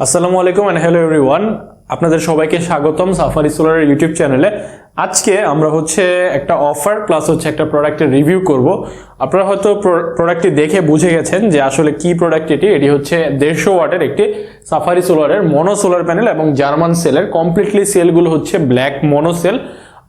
আসসালামু আলাইকুম and hello everyone আপনাদের সবাইকে স্বাগতম সাফারি সোলারের ইউটিউব চ্যানেলে আজকে আমরা হচ্ছে একটা অফার প্লাস হচ্ছে একটা প্রোডাক্টের রিভিউ করব। আপনারা হয়তো প্রোডাক্টটি দেখে বুঝে গেছেন যে আসলে কি প্রোডাক্ট এটি। এটি হচ্ছে দেড়শো ওয়াটের একটি সাফারি সোলারের মনো সোলার প্যানেল এবং জার্মান সেলের কমপ্লিটলি সেলগুলো হচ্ছে ব্ল্যাক মনো সেল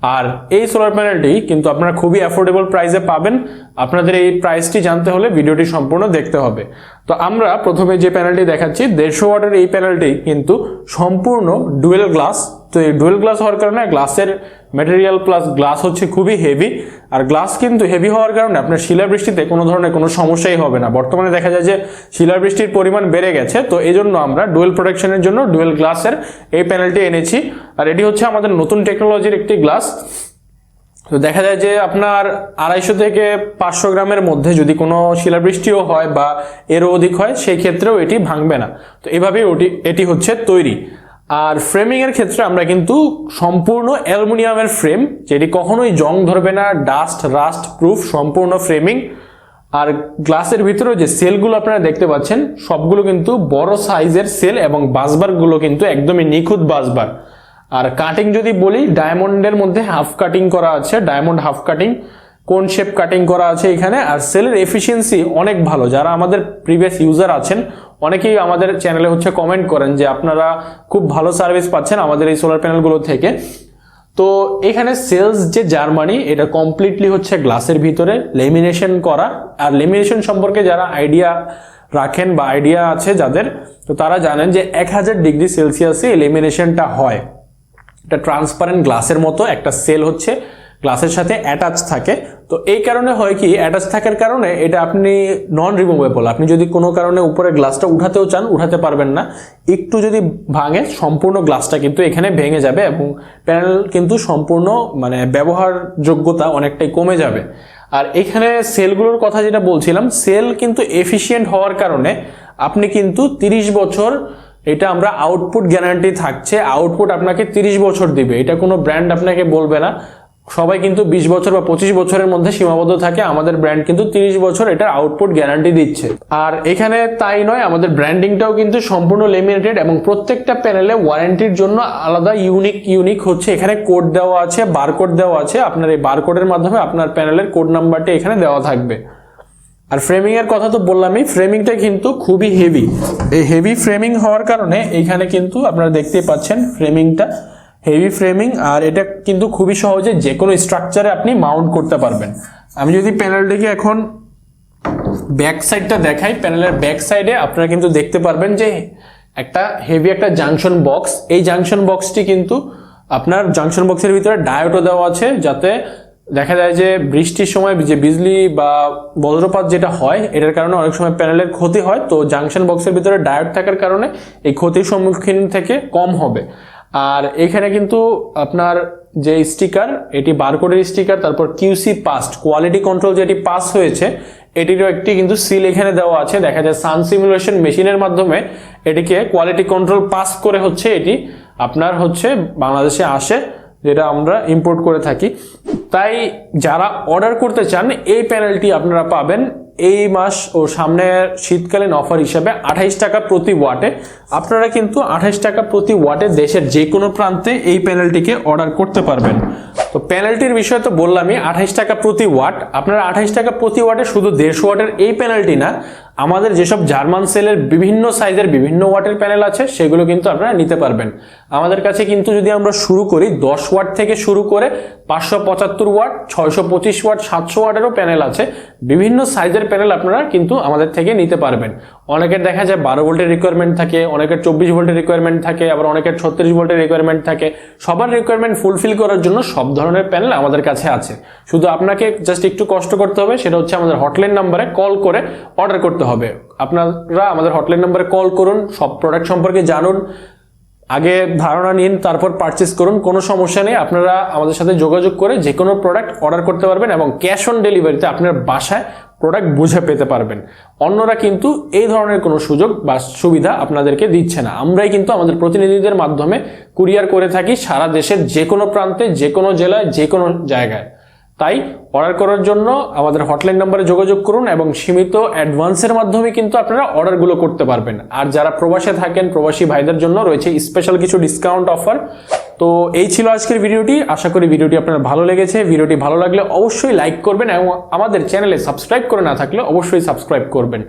আর এই সোলার প্যানেলটি কিন্তু আপনারা খুবই অ্যাফোর্ডেবল প্রাইসে পাবেন। আপনাদের এই প্রাইসটি জানতে হলে ভিডিওটি সম্পূর্ণ দেখতে হবে। তো আমরা প্রথমে যে প্যানেলটি দেখাচ্ছি, দেড়শো ওয়াটের এই প্যানেলটি কিন্তু সম্পূর্ণ ডুয়েল গ্লাস তো এই ডুয়েল গ্লাস হওয়ার কারণে গ্লাসের ম্যাটেরিয়াল প্লাস গ্লাস হচ্ছে খুবই হেভি আর গ্লাস কিন্তু হেভি হওয়ার কারণে আপনার শিলাবৃষ্টিতে কোনো ধরনের কোনো সমস্যাই হবে না। বর্তমানে দেখা যায় যে শিলাবৃষ্টির পরিমাণ বেড়ে গেছে, তো এই জন্য আমরা ডুয়েল প্রোটেকশনের জন্য ডুয়েল গ্লাসের এই প্যানেলটি এনেছি। আর এটি হচ্ছে আমাদের নতুন টেকনোলজির একটি গ্লাস তো দেখা যায় যে আপনার আড়াইশো থেকে পাঁচশো গ্রামের মধ্যে যদি কোনো শিলাবৃষ্টিও হয় বা এরও অধিক হয়, সেই ক্ষেত্রেও এটি ভাঙবে না। তো এভাবেই ওটি, এটি হচ্ছে তৈরি। আর ফ্রেমিং এর ক্ষেত্রে আমরা কিন্তু সম্পূর্ণ অ্যালুমিনিয়ামের ফ্রেম যেটি কখনোই জং ধরবে না ডাস্ট রাস্ট প্রুফ সম্পূর্ণ ফ্রেমিং আর গ্লাসের ভিতরেও যে সেলগুলো আপনারা দেখতে পাচ্ছেন, সবগুলো কিন্তু বড় সাইজের সেল এবং বাসবারগুলো কিন্তু একদমই নিখুঁত বাসবার আর কাটিং যদি বলি ডায়মন্ডের মধ্যে হাফ কাটিং করা আছে ডায়মন্ড হাফ কাটিং কোন শেপ কাটিং করা আছে এখানে, আর সেলের এফিসিয়েন্সি অনেক ভালো। যারা আমাদের প্রিভিয়াস ইউজার আছেন, অনেকেই আমাদের চ্যানেলে হচ্ছে কমেন্ট করেন যে আপনারা খুব ভালো সার্ভিস পাচ্ছেন আমাদের এই সোলার প্যানেলগুলো থেকে। তো এখানে সেলস যে জার্মানি এটা কমপ্লিটলি হচ্ছে গ্লাসের ভিতরে লেমিনেশন করা। আর লেমিনেশন সম্পর্কে যারা আইডিয়া রাখেন বা আইডিয়া আছে যাদের, তো তারা জানেন যে এক হাজার ডিগ্রি সেলসিয়াসে লেমিনেশনটা হয়। এটা ট্রান্সপারেন্ট গ্লাসের মতো, একটা সেল হচ্ছে গ্লাসের সাথে অ্যাটাচ থাকে। তো এই কারণে হয় কি অ্যাটাচ থাকার কারণে এটা আপনি নন রিমুভেবল আপনি যদি কোনো কারণে উপরে গ্লাসটা উঠাতেও চান, উঠাতে পারবেন না। একটু যদি ভাঙে, সম্পূর্ণ গ্লাসটা কিন্তু এখানে ভেঙে যাবে এবং প্যানেল কিন্তু সম্পূর্ণ মানে ব্যবহারযোগ্যতা অনেকটাই কমে যাবে। আর এখানে সেলগুলোর কথা যেটা বলছিলাম, সেল কিন্তু এফিসিয়েন্ট হওয়ার কারণে আপনি কিন্তু 30 বছর এটা আমরা আউটপুট গ্যারান্টি থাকছে আউটপুট আপনাকে 30 বছর দিবে। এটা কোনো ব্র্যান্ড আপনাকে বলবে না। সবাই কিন্তু 20 বছর বা 25 বছরের মধ্যে সীমাবদ্ধ থাকে, আমাদের ব্র্যান্ড কিন্তু 30 বছর এটার আউটপুট গ্যারান্টি দিচ্ছে। আর এখানে তাই নয়, আমাদের ব্র্যান্ডিংটাও কিন্তু সম্পূর্ণ লিমিটেড এবং প্রত্যেকটা প্যানেলে ওয়ারেন্টির জন্য আলাদা ইউনিক ইউনিক হচ্ছে। এখানে কোড দেওয়া আছে বারকোড দেওয়া আছে, আপনার এই বারকোডের মাধ্যমে আপনার প্যানেলের কোড নাম্বারটি এখানে দেওয়া থাকবে। আর ফ্রেমিং এর কথা তো বললামই ফ্রেমিংটা কিন্তু খুবই হেভি এই হেভি ফ্রেমিং হওয়ার কারণে এখানে কিন্তু আপনারা দেখতেই পাচ্ছেন ফ্রেমিংটা হেভি ফ্রেমিং আর এটা কিন্তু খুবই সহজে যে কোনো স্ট্রাকচারে আপনি মাউন্ট করতে পারবেন। আমি যদি প্যানেলটিকে এখন ব্যাক সাইডটা দেখাই প্যানেলের ব্যাক সাইডে আপনারা কিন্তু দেখতে পারবেন যে একটা হেভি একটা জাংশন বক্স এই জাংশন বক্সটি কিন্তু আপনার জাংশন বক্সের ভিতরে ডায়োটও দেওয়া আছে, যাতে দেখা যায় যে বৃষ্টির সময় যে বিজলি বা বজ্রপাত যেটা হয়, এটার কারণে অনেক সময় প্যানেলের ক্ষতি হয়। তো জাংশন বক্সের ভিতরে ডায়োড থাকার কারণে এই ক্ষতির সম্মুখীন থেকে কম হবে। আর এখানে কিন্তু আপনার যে স্টিকার, এটি বারকোডের স্টিকার, তারপর কিউসি পাস্ট কোয়ালিটি কন্ট্রোল যেটি পাস হয়েছে, এটিরও একটি কিন্তু সিল এখানে দেওয়া আছে। দেখা যায় সান সিমুলেশন মেশিনের মাধ্যমে এটিকে কোয়ালিটি কন্ট্রোল পাস করে হচ্ছে এটি আপনার হচ্ছে বাংলাদেশে আসে, যেটা আমরা ইম্পোর্ট করে থাকি। তাই যারা অর্ডার করতে চান, এই প্যানেলটি আপনারা পাবেন এই মাস ও সামনের শীতকালীন অফার হিসাবে আঠাইশ টাকা প্রতি ওয়াটে। আপনারা কিন্তু আঠাইশ টাকা প্রতি ওয়াটে দেশের যে কোনো প্রান্তে এই প্যানেলটিকে অর্ডার করতে পারবেন। তো প্যানেলটির বিষয়ে তো বললামই, আঠাইশ টাকা প্রতি ওয়াট। আপনারা আঠাইশ টাকা প্রতি ওয়াটে শুধু দেড়শো ওয়াটের এই প্যানেলটি না আমাদের যেসব জার্মান সেলের বিভিন্ন সাইজের বিভিন্ন ওয়াটের প্যানেল আছে, সেগুলো কিন্তু আপনারা নিতে পারবেন। আমাদের কাছে কিন্তু যদি আমরা শুরু করি, দশ ওয়াট থেকে শুরু করে পাঁচশো পঁচাত্তর ওয়াট, ছয়শো পঁচিশ ওয়াট, সাতশো ওয়াটেরও প্যানেল আছে। বিভিন্ন সাইজের প্যানেল আপনারা কিন্তু আমাদের থেকে নিতে পারবেন। অনেকের দেখা যায় বারো ভোল্টের রিকোয়ারমেন্ট থাকে, অনেকের চব্বিশ ভোল্টের রিকোয়ারমেন্ট থাকে, আবার অনেকের ছত্রিশ ভোল্টের রিকোয়ারমেন্ট থাকে। সবার রিকোয়ারমেন্ট ফুলফিল করার জন্য সব ধরনের প্যানেল আমাদের কাছে আছে। শুধু আপনাকে জাস্ট একটু কষ্ট করতে হবে, সেটা হচ্ছে আমাদের হটলাইন নাম্বারে কল করে অর্ডার করতে হবে। আপনারা আমাদের হটলাইন নাম্বারে কল করুন, সব প্রোডাক্ট সম্পর্কে জানুন, আগে ধারণা নিন, তারপর পারচেস করুন, কোনো সমস্যা নেই, আপনারা আমাদের সাথে যোগাযোগ করে যে কোনো প্রোডাক্ট অর্ডার করতে পারবেন এবং ক্যাশ অন ডেলিভারিতে আপনার বাসায় প্রোডাক্ট বুঝে পেতে পারবেন। অন্যরা কিন্তু এই ধরনের কোনো সুযোগ বা সুবিধা আপনাদেরকে দিচ্ছে না। আমরাই কিন্তু আমাদের প্রতিনিধিদের মাধ্যমে কুরিয়ার করে থাকি সারা দেশের যে কোনো প্রান্তে, যে কোনো জেলায়, যে কোনো জায়গায়। তাই অর্ডার করার জন্য আমাদের হটলাইন নাম্বারে যোগাযোগ করুন এবং সীমিত অ্যাডভান্সের মাধ্যমে কিন্তু আপনারা অর্ডারগুলো করতে পারবেন। আর যারা প্রবাসে থাকেন, প্রবাসী ভাইদের জন্য রয়েছে স্পেশাল কিছু ডিসকাউন্ট অফার তো এই ছিল আজকের ভিডিওটি। আশা করি ভিডিওটি আপনার ভালো লেগেছে। ভিডিওটি ভালো লাগলে অবশ্যই লাইক করবেন এবং আমাদের চ্যানেলে সাবস্ক্রাইব করে না থাকলে অবশ্যই সাবস্ক্রাইব করবেন।